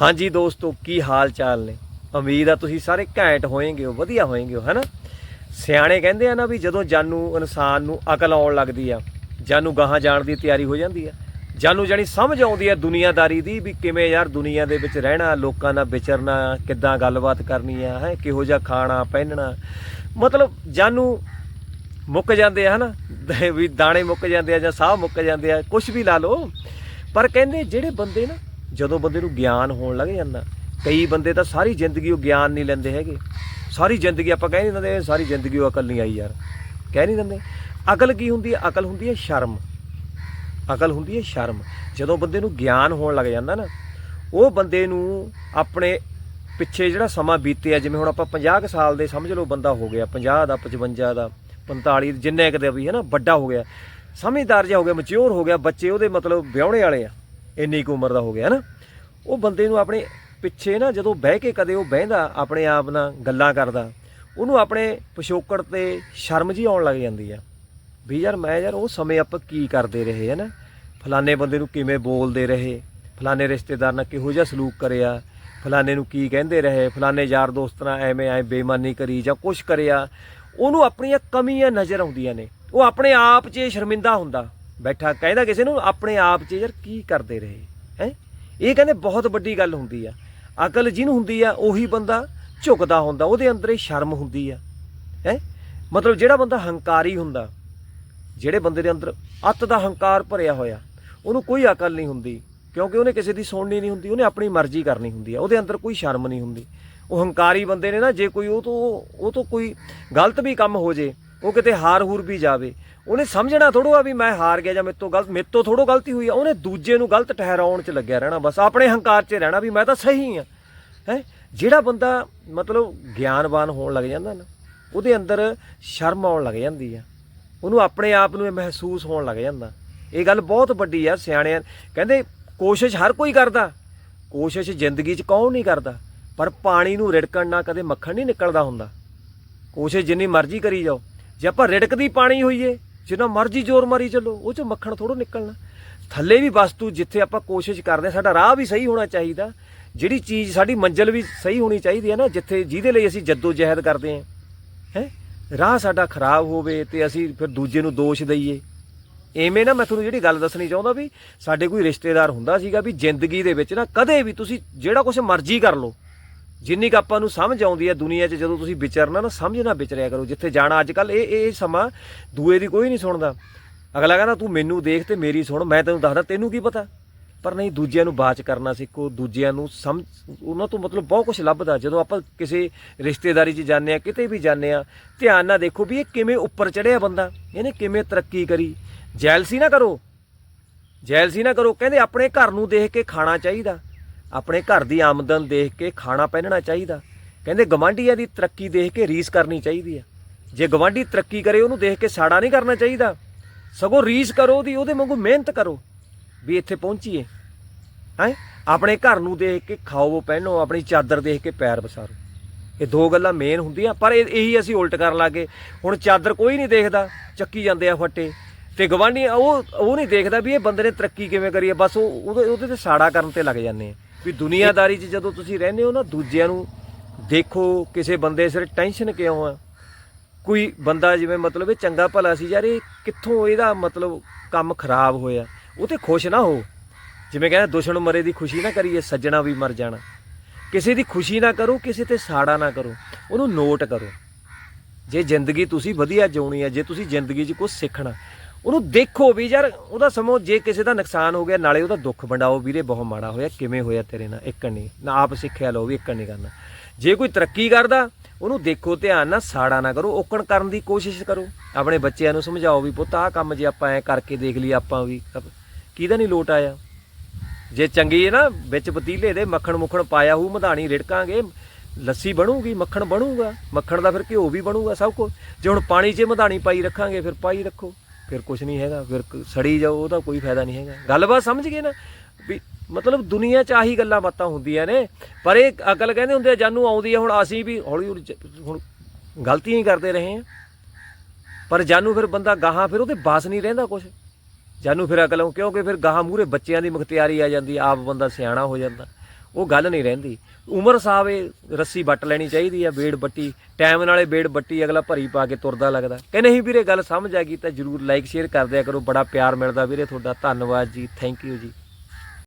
ਹਾਂਜੀ ਦੋਸਤੋ, ਕੀ ਹਾਲ ਚਾਲ ਨੇ? ਉਮੀਦ ਆ ਤੁਸੀਂ ਸਾਰੇ ਘੈਂਟ ਹੋਏਗੇ ਹੋ ਵਧੀਆ ਹੋਏਗੇ ਹੋ ਹੈਨਾ? ਸਿਆਣੇ ਕਹਿੰਦੇ ਆ ਨਾ ਵੀ ਜਦੋਂ ਜਾਨੂ ਇਨਸਾਨ ਨੂੰ ਅਕਲ ਆਉਣ ਲੱਗਦੀ ਆ, ਜਾਨੂ ਗਾਹਾਂ ਜਾਣ ਦੀ ਤਿਆਰੀ ਹੋ ਜਾਂਦੀ ਆ। ਜਾਨੂ ਜਾਨੀ ਸਮਝ ਆਉਂਦੀ ਆ ਦੁਨੀਆਦਾਰੀ ਦੀ ਵੀ ਕਿਵੇਂ ਯਾਰ ਦੁਨੀਆ ਦੇ ਵਿੱਚ ਰਹਿਣਾ, ਲੋਕਾਂ ਨਾਲ ਵਿਚਰਨਾ, ਕਿੱਦਾਂ ਗੱਲਬਾਤ ਕਰਨੀ ਆ, ਹੈ? ਕਿਹੋ ਜਿਹਾ ਖਾਣਾ, ਪਹਿਨਣਾ। ਮਤਲਬ ਜਾਨੂ ਮੁੱਕ ਜਾਂਦੇ ਆ, ਹਨਾ? ਵੀ ਦਾਣੇ ਮੁੱਕ ਜਾਂਦੇ ਆ ਜਾਂ ਸਾਹ ਮੁੱਕ ਜਾਂਦੇ ਆ ਕੁਝ ਵੀ ਲਾ ਲਓ। ਪਰ ਕਹਿੰਦੇ ਜਿਹੜੇ ਬੰਦੇ ਨਾ ਜਦੋਂ ਬੰਦੇ ਨੂੰ ਗਿਆਨ ਹੋਣ ਲੱਗ ਜਾਂਦਾ, ਕਈ ਬੰਦੇ ਤਾਂ ਸਾਰੀ ਜ਼ਿੰਦਗੀ ਉਹ ਗਿਆਨ ਨਹੀਂ ਲੈਂਦੇ ਹੈਗੇ। ਸਾਰੀ ਜ਼ਿੰਦਗੀ ਆਪਾਂ ਕਹਿ ਨਹੀਂ ਦਿੰਦੇ, ਸਾਰੀ ਜ਼ਿੰਦਗੀ ਉਹ ਅਕਲ ਨਹੀਂ ਆਈ ਯਾਰ। ਕਹਿ ਨਹੀਂ ਦਿੰਦੇ। ਅਕਲ ਕੀ ਹੁੰਦੀ ਹੈ? ਅਕਲ ਹੁੰਦੀ ਹੈ ਸ਼ਰਮ। ਅਕਲ ਹੁੰਦੀ ਹੈ ਸ਼ਰਮ। ਜਦੋਂ ਬੰਦੇ ਨੂੰ ਗਿਆਨ ਹੋਣ ਲੱਗ ਜਾਂਦਾ ਨਾ, ਉਹ ਬੰਦੇ ਨੂੰ ਆਪਣੇ ਪਿੱਛੇ ਜਿਹੜਾ ਸਮਾਂ ਬੀਤਿਆ, ਜਿਵੇਂ ਹੁਣ ਆਪਾਂ 50 ਕੁ ਸਾਲ ਦੇ ਸਮਝ ਲਓ ਬੰਦਾ ਹੋ ਗਿਆ 50 ਦਾ 55 ਦਾ 45 ਜਿੰਨੇ ਕੁ ਦੇ ਵੀ ਹੈ ਨਾ, ਵੱਡਾ ਹੋ ਗਿਆ, ਸਮਝਦਾਰ ਜਿਹਾ ਹੋ ਗਿਆ ਮੈਚੁਰ ਹੋ ਗਿਆ, ਬੱਚੇ ਉਹਦੇ ਮਤਲਬ ਵਿਆਹਣੇ ਵਾਲੇ ਆ। ਇੰਨੀ ਕੁ ਉਮਰ ਦਾ ਹੋ ਗਿਆ ਹੈ ਨਾ, ਉਹ ਬੰਦੇ ਨੂੰ ਆਪਣੇ ਪਿੱਛੇ ਨਾ ਜਦੋਂ ਬਹਿ ਕੇ ਕਦੇ ਉਹ ਬਹਿੰਦਾ, ਆਪਣੇ ਆਪ ਨਾਲ ਗੱਲਾਂ ਕਰਦਾ, ਉਹਨੂੰ ਆਪਣੇ ਪਿਛੋਕੜ ਤੇ ਸ਼ਰਮ ਜੀ ਆਉਣ ਲੱਗ ਜਾਂਦੀ ਆ। ਵੀ ਯਾਰ ਮੈਂ ਯਾਰ ਉਹ ਸਮੇਂ ਆਪਾਂ ਕੀ ਕਰਦੇ ਰਹੇ ਹੈ ਨਾ? ਫਲਾਣੇ ਬੰਦੇ ਨੂੰ ਕਿਵੇਂ ਬੋਲਦੇ ਰਹੇ? ਫਲਾਣੇ ਰਿਸ਼ਤੇਦਾਰ ਨਾਲ ਕਿਹੋ ਜਿਹਾ ਸਲੂਕ ਕਰਿਆ? ਫਲਾਣੇ ਨੂੰ ਕੀ ਕਹਿੰਦੇ ਰਹੇ? ਫਲਾਣੇ ਯਾਰ ਦੋਸਤ ਨਾਲ ਐਵੇਂ ਐ ਬੇਈਮਾਨੀ ਕਰੀ ਜਾਂ ਕੁਛ ਕਰਿਆ? ਉਹਨੂੰ ਆਪਣੀਆਂ ਕਮੀਆਂ ਨਜ਼ਰ ਆਉਂਦੀਆਂ ਨੇ। ਉਹ ਆਪਣੇ ਆਪ 'ਚ ਸ਼ਰਮਿੰਦਾ ਹੁੰਦਾ। ਬੈਠਾ, ਕਹਿੰਦਾ ਕਿਸੇ ਨੂੰ ਆਪਣੇ ਆਪ 'ਚ ਯਾਰ ਕੀ ਕਰਦੇ ਰਹੇ, ਹੈ? ਇਹ ਕਹਿੰਦੇ ਬਹੁਤ ਵੱਡੀ ਗੱਲ ਹੁੰਦੀ ਆ। ਅਕਲ ਜਿਹਨੂੰ ਹੁੰਦੀ ਆ, ਉਹੀ ਬੰਦਾ ਝੁਕਦਾ ਹੁੰਦਾ, ਉਹਦੇ ਅੰਦਰ ਹੀ ਸ਼ਰਮ ਹੁੰਦੀ ਆ, ਹੈ? ਮਤਲਬ ਜਿਹੜਾ ਬੰਦਾ ਹੰਕਾਰੀ ਹੁੰਦਾ, ਜਿਹੜੇ ਬੰਦੇ ਦੇ ਅੰਦਰ ਅੱਤ ਦਾ ਹੰਕਾਰ ਭਰਿਆ ਹੋਇਆ, ਉਹਨੂੰ ਕੋਈ ਅਕਲ ਨਹੀਂ ਹੁੰਦੀ, ਕਿਉਂਕਿ ਉਹਨੇ ਕਿਸੇ ਦੀ ਸੁਣਨੀ ਨਹੀਂ ਹੁੰਦੀ, ਉਹਨੇ ਆਪਣੀ ਮਰਜ਼ੀ ਕਰਨੀ ਹੁੰਦੀ ਆ, ਉਹਦੇ ਅੰਦਰ ਕੋਈ ਸ਼ਰਮ ਨਹੀਂ ਹੁੰਦੀ। ਉਹ ਹੰਕਾਰੀ ਬੰਦੇ ਨੇ ਨਾ, ਜੇ ਕੋਈ ਉਹ ਤੋਂ ਉਹ ਤੋਂ ਕੋਈ ਗਲਤ ਵੀ ਕੰਮ ਹੋ ਜੇ ਉਹ ਕਿਤੇ ਹਾਰ ਹੂਰ ਵੀ ਜਾਵੇ। ਉਹਨੇ ਸਮਝਣਾ ਥੋੜੋ ਆ ਵੀ ਮੈਂ ਹਾਰ ਗਿਆ ਜਾਂ ਮੇਰੇ ਤੋਂ ਗਲਤ ਮੇਰੇ ਤੋਂ ਥੋੜੋ ਗਲਤੀ ਹੋਈ ਆ। ਉਹਨੇ ਦੂਜੇ ਨੂੰ ਗਲਤ ਠਹਿਰਾਉਣ 'ਚ ਲੱਗਿਆ ਰਹਿਣਾ ਬਸ। ਆਪਣੇ ਹੰਕਾਰ 'ਚ ਰਹਿਣਾ ਵੀ ਮੈਂ ਤਾਂ ਸਹੀ ਆ। ਹੈ? ਜਿਹੜਾ ਬੰਦਾ ਮਤਲਬ ਗਿਆਨਵਾਨ ਹੋਣ ਲੱਗ ਜਾਂਦਾ ਨਾ, ਉਹਦੇ ਅੰਦਰ ਸ਼ਰਮ ਆਉਣ ਲੱਗ ਜਾਂਦੀ ਆ। ਉਹਨੂੰ ਆਪਣੇ ਆਪ ਨੂੰ ਇਹ ਮਹਿਸੂਸ ਹੋਣ ਲੱਗ ਜਾਂਦਾ। ਇਹ ਗੱਲ ਬਹੁਤ ਵੱਡੀ ਆ ਸਿਆਣਿਆਂ ਕਹਿੰਦੇ ਕੋਸ਼ਿਸ਼ ਹਰ ਕੋਈ ਕਰਦਾ। ਕੋਸ਼ਿਸ਼ ਜ਼ਿੰਦਗੀ 'ਚ ਕੌਣ ਨਹੀਂ ਕਰਦਾ। ਪਰ ਪਾਣੀ ਨੂੰ ਰਿੜਕਣ ਨਾਲ ਕਦੇ ਮੱਖਣ ਨਹੀਂ ਨਿਕਲਦਾ ਹੁੰਦਾ। ਕੋਸ਼ਿਸ਼ ਜਿੰਨੀ ਮਰਜ਼ੀ ਕਰੀ ਜਾਓ। ਜੇ ਆਪਾਂ ਰਿੜਕਦੀ ਪਾਣੀ ਹੋਈਏ ਜਿੰਨਾ ਮਰਜ਼ੀ ਜ਼ੋਰ ਮਾਰੀ ਚੱਲੋ ਉਹ 'ਚ ਮੱਖਣ ਥੋੜੋ ਨਿਕਲਣਾ। ਥੱਲੇ ਵੀ ਵਸਤੂ ਜਿੱਥੇ ਆਪਾਂ ਕੋਸ਼ਿਸ਼ ਕਰਦੇ ਹਾਂ, ਸਾਡਾ ਰਾਹ ਵੀ ਸਹੀ ਹੋਣਾ ਚਾਹੀਦਾ। ਜਿਹੜੀ ਚੀਜ਼ ਸਾਡੀ ਮੰਜ਼ਿਲ ਵੀ ਸਹੀ ਹੋਣੀ ਚਾਹੀਦੀ ਹੈ ਨਾ ਜਿੱਥੇ ਜਿਹਦੇ ਲਈ ਅਸੀਂ ਜੱਦੋ ਜਹਿਦ ਕਰਦੇ ਹਾਂ ਹੈ? ਰਾਹ ਸਾਡਾ ਖਰਾਬ ਹੋਵੇ ਤੇ ਅਸੀਂ ਫਿਰ ਦੂਜੇ ਨੂੰ ਦੋਸ਼ ਦਈਏ। ਐਵੇਂ ਨਾ ਮੈਂ ਤੁਹਾਨੂੰ ਜਿਹੜੀ ਗੱਲ ਦੱਸਣੀ ਚਾਹੁੰਦਾ ਵੀ ਸਾਡੇ ਕੋਈ ਰਿਸ਼ਤੇਦਾਰ ਹੁੰਦਾ ਸੀਗਾ ਵੀ ਜ਼ਿੰਦਗੀ ਦੇ ਵਿੱਚ ਨਾ ਕਦੇ ਵੀ ਤੁਸੀਂ ਜਿਹੜਾ ਕੁਝ ਮਰਜ਼ੀ ਕਰ ਲਓ ਜਿੰਨੀ ਕੁ ਆਪਾਂ ਨੂੰ ਸਮਝ ਆਉਂਦੀ ਹੈ ਦੁਨੀਆ 'ਚ, ਜਦੋਂ ਤੁਸੀਂ ਵਿਚਰਨਾ ਨਾ, ਸਮਝ ਨਾ ਵਿਚਰਿਆ ਕਰੋ। ਜਿੱਥੇ ਜਾਣਾ ਅੱਜ ਕੱਲ ਇਹ ਇਹ ਸਮਾਂ ਦੂਏ ਦੀ ਕੋਈ ਨਹੀਂ ਸੁਣਦਾ। ਅਗਲਾ ਕਹਿੰਦਾ, ਤੂੰ ਮੈਨੂੰ ਦੇਖ ਤੇ ਮੇਰੀ ਸੁਣ, ਮੈਂ ਤੈਨੂੰ ਦੱਸਦਾ, ਤੈਨੂੰ ਕੀ ਪਤਾ? ਪਰ ਨਹੀਂ, ਦੂਜਿਆਂ ਨੂੰ ਬਾਚ ਕਰਨਾ ਸਿੱਖੋ, ਦੂਜਿਆਂ ਨੂੰ ਸਮਝ, ਉਹਨਾਂ ਤੋਂ ਮਤਲਬ ਬਹੁਤ ਕੁਝ ਲੱਭਦਾ। ਜਦੋਂ ਆਪਾਂ ਕਿਸੇ ਰਿਸ਼ਤੇਦਾਰੀ 'ਚ ਜਾਂਦੇ ਆ ਕਿਤੇ ਵੀ ਜਾਂਦੇ ਆ ਧਿਆਨ ਨਾਲ ਦੇਖੋ ਵੀ ਇਹ ਕਿਵੇਂ ਉੱਪਰ ਚੜਿਆ ਬੰਦਾ, ਇਹਨੇ ਕਿਵੇਂ ਤਰੱਕੀ ਕਰੀ। ਜੈਲਸੀ ਨਾ ਕਰੋ। ਜੈਲਸੀ ਨਾ ਕਰੋ। ਕਹਿੰਦੇ ਆਪਣੇ ਘਰ ਨੂੰ ਦੇਖ ਕੇ ਖਾਣਾ ਚਾਹੀਦਾ। ਆਪਣੇ ਘਰ ਦੀ ਆਮਦਨ ਦੇਖ ਕੇ ਖਾਣਾ ਪਹਿਨਣਾ ਚਾਹੀਦਾ। ਕਹਿੰਦੇ ਗਵਾਂਢੀਆਂ ਦੀ ਤਰੱਕੀ ਦੇਖ ਕੇ ਰੀਸ ਕਰਨੀ ਚਾਹੀਦੀ ਆ। ਜੇ ਗਵਾਂਢੀ ਤਰੱਕੀ ਕਰੇ, ਉਹਨੂੰ ਦੇਖ ਕੇ ਸਾੜਾ ਨਹੀਂ ਕਰਨਾ ਚਾਹੀਦਾ। ਸਗੋਂ ਰੀਸ ਕਰੋ ਉਹਦੀ, ਉਹਦੇ ਵਾਂਗੂ ਮਿਹਨਤ ਕਰੋ। ਵੀ ਇੱਥੇ ਪਹੁੰਚੀਏ। ਹੈ? ਆਪਣੇ ਘਰ ਨੂੰ ਦੇਖ ਕੇ ਖਾਓ, ਪਹਿਨੋ, ਆਪਣੀ ਚਾਦਰ ਦੇਖ ਕੇ ਪੈਰ ਪਸਾਰੋ ਇਹ ਦੋ ਗੱਲਾਂ ਮੇਨ ਹੁੰਦੀਆਂ, ਪਰ ਇਹ, ਇਹੀ ਅਸੀਂ ਉਲਟ ਕਰਨ ਲੱਗੇ। ਹੁਣ ਚਾਦਰ ਕੋਈ ਨਹੀਂ ਦੇਖਦਾ, ਚੱਕੀ ਜਾਂਦੇ ਆ ਫੱਟੇ। ਤੇ ਗਵਾਂਢੀ ਉਹ ਉਹ ਨਹੀਂ ਦੇਖਦਾ ਵੀ ਇਹ ਬੰਦੇ ਨੇ ਤਰੱਕੀ ਕਿਵੇਂ ਕਰੀ ਹੈ ਬਸ ਉਹ, ਉਹਦੇ ਉਹਦੇ ਤੇ ਸਾੜਾ ਕਰਨ ਤੇ ਲੱਗ ਜਾਂਦੇ ਆ। ਵੀ ਦੁਨੀਆਦਾਰੀ 'ਚ ਜਦੋਂ ਤੁਸੀਂ ਰਹਿੰਦੇ ਹੋ ਨਾ, ਦੂਜਿਆਂ ਨੂੰ ਦੇਖੋ, ਕਿਸੇ ਬੰਦੇ ਸਿਰ ਟੈਨਸ਼ਨ ਕਿਉਂ ਆ? ਕੋਈ ਬੰਦਾ ਜਿਵੇਂ ਮਤਲਬ ਇਹ ਚੰਗਾ ਭਲਾ ਸੀ ਯਾਰ, ਇਹ ਕਿੱਥੋਂ ਇਹਦਾ ਮਤਲਬ ਕੰਮ ਖਰਾਬ ਹੋਇਆ? ਉਹ ਤੇ ਖੁਸ਼ ਨਾ ਹੋ। ਜਿਵੇਂ ਕਹਿੰਦਾ, ਦੁਸ਼ਮਣ ਮਰੇ ਦੀ ਖੁਸ਼ੀ ਨਾ ਕਰੀਏ, ਸੱਜਣਾ ਵੀ ਮਰ ਜਾਣਾ। ਕਿਸੇ ਦੀ ਖੁਸ਼ੀ ਨਾ ਕਰੋ, ਕਿਸੇ ਤੇ ਸਾੜਾ ਨਾ ਕਰੋ। ਉਹਨੂੰ ਨੋਟ ਕਰੋ। ਜੇ ਜ਼ਿੰਦਗੀ ਤੁਸੀਂ ਵਧੀਆ ਜਿਉਣੀ ਹੈ ਜੇ ਤੁਸੀਂ ਜ਼ਿੰਦਗੀ 'ਚ ਕੁਝ ਸਿੱਖਣਾ ਉਹਨੂੰ ਦੇਖੋ ਵੀ ਯਾਰ, ਉਹਦਾ ਸਮੋ ਜੇ ਕਿਸੇ ਦਾ ਨੁਕਸਾਨ ਹੋ ਗਿਆ, ਨਾਲੇ ਉਹਦਾ ਦੁੱਖ ਵੰਡਾਓ। ਵੀਰੇ, ਬਹੁਤ ਮਾੜਾ ਹੋਇਆ। ਕਿਵੇਂ ਹੋਇਆ ਤੇਰੇ ਨਾਲ? ਇੱਕ ਨਹੀਂ। ਨਾ ਆਪ ਸਿੱਖਿਆ ਲਓ ਵੀ ਇੱਕ ਨਹੀਂ ਕਰਨਾ। ਜੇ ਕੋਈ ਤਰੱਕੀ ਕਰਦਾ, ਉਹਨੂੰ ਦੇਖੋ ਧਿਆਨ ਨਾਲ, ਸਾੜਾ ਨਾ ਕਰੋ, ਓਕਣ ਕਰਨ ਦੀ ਕੋਸ਼ਿਸ਼ ਕਰੋ। ਆਪਣੇ ਬੱਚਿਆਂ ਨੂੰ ਸਮਝਾਓ ਵੀ ਪੁੱਤ, ਆਹ ਕੰਮ ਜੇ ਆਪਾਂ ਐ ਕਰਕੇ ਦੇਖ ਲਈ ਆਪਾਂ ਵੀ। ਕਿਹਦਾ ਨਹੀਂ ਲੋਟ ਆਇਆ? ਜੇ ਚੰਗੀ ਹੈ ਨਾ, ਵਿੱਚ ਪਤੀਲੇ ਦੇ ਮੱਖਣ ਮੁੱਖਣ ਪਾਇਆ ਹੋਊ, ਮਧਾਣੀ ਰਿੜਕਾਂਗੇ, ਲੱਸੀ ਬਣੂਗੀ, ਮੱਖਣ ਬਣੂਗਾ। ਮੱਖਣ ਦਾ ਫਿਰ ਘਿਓ ਵੀ ਬਣੂਗਾ ਸਭ ਕੁਝ ਜੇ ਹੁਣ ਪਾਣੀ 'ਚ ਮਧਾਣੀ ਪਾਈ ਰੱਖਾਂਗੇ, ਫਿਰ ਪਾਈ ਰੱਖੋ। ਫਿਰ ਕੁਝ ਨਹੀਂ ਹੈਗਾ ਫਿਰ ਕ- ਸੜੀ ਜਾਓ ਉਹਦਾ ਕੋਈ ਫਾਇਦਾ ਨਹੀਂ ਹੈਗਾ। ਗੱਲਬਾਤ ਸਮਝ ਗਏ ਨਾ? ਵੀ ਮਤਲਬ ਦੁਨੀਆ 'ਚ ਆਹੀ ਗੱਲਾਂ ਬਾਤਾਂ ਹੁੰਦੀਆਂ ਨੇ ਪਰ ਇਹ ਅਕਲ ਕਹਿੰਦੇ ਹੁੰਦੇ ਆ ਜਾਨੂੰ ਆਉਂਦੀ ਹੈ ਹੁਣ ਅਸੀਂ ਵੀ ਹੌਲੀ ਹੌਲੀ ਚ- ਹੁਣ ਗਲਤੀਆਂ ਹੀ ਕਰਦੇ ਰਹੇ ਹਾਂ। ਪਰ ਜਾਨੂੰ ਫਿਰ ਬੰਦਾ ਗਾਹਾਂ ਫਿਰ ਉਹਦੇ ਬਾਸ ਨਹੀਂ ਰਹਿੰਦਾ ਕੁਝ ਜਾਨੂੰ ਫਿਰ ਅਕਲ ਕਿਉਂਕਿ ਫਿਰ ਗਾਹਾਂ ਮੂਰੇ ਬੱਚਿਆਂ ਦੀ ਮੁਖਤਿਆਰੀ ਆ ਜਾਂਦੀ ਆ, ਆਪ ਬੰਦਾ ਸਿਆਣਾ ਹੋ ਜਾਂਦਾ। ਉਹ ਗੱਲ ਨਹੀਂ ਰਹਿੰਦੀ। ਉਮਰ ਸਾਹਿਬ ਇਹ ਰੱਸੀ ਵੱਟ ਲੈਣੀ ਚਾਹੀਦੀ ਆ, ਬੇੜ ਬੱਟੀ। ਟਾਈਮ ਨਾਲੇ ਬੇੜ ਬੱਟੀ ਅਗਲਾ ਭਰੀ ਪਾ ਕੇ ਤੁਰਦਾ ਲੱਗਦਾ। ਕਹਿੰਦੇ ਹੀ ਵੀਰੇ, ਗੱਲ ਸਮਝ ਆ ਗਈ ਤਾਂ ਜਰੂਰ ਲਾਈਕ ਸ਼ੇਅਰ ਕਰ ਦਿਆ ਕਰੋ। ਬੜਾ ਪਿਆਰ ਮਿਲਦਾ ਵੀਰੇ ਤੁਹਾਡਾ। ਧੰਨਵਾਦ ਜੀ। ਥੈਂਕ ਯੂ ਜੀ।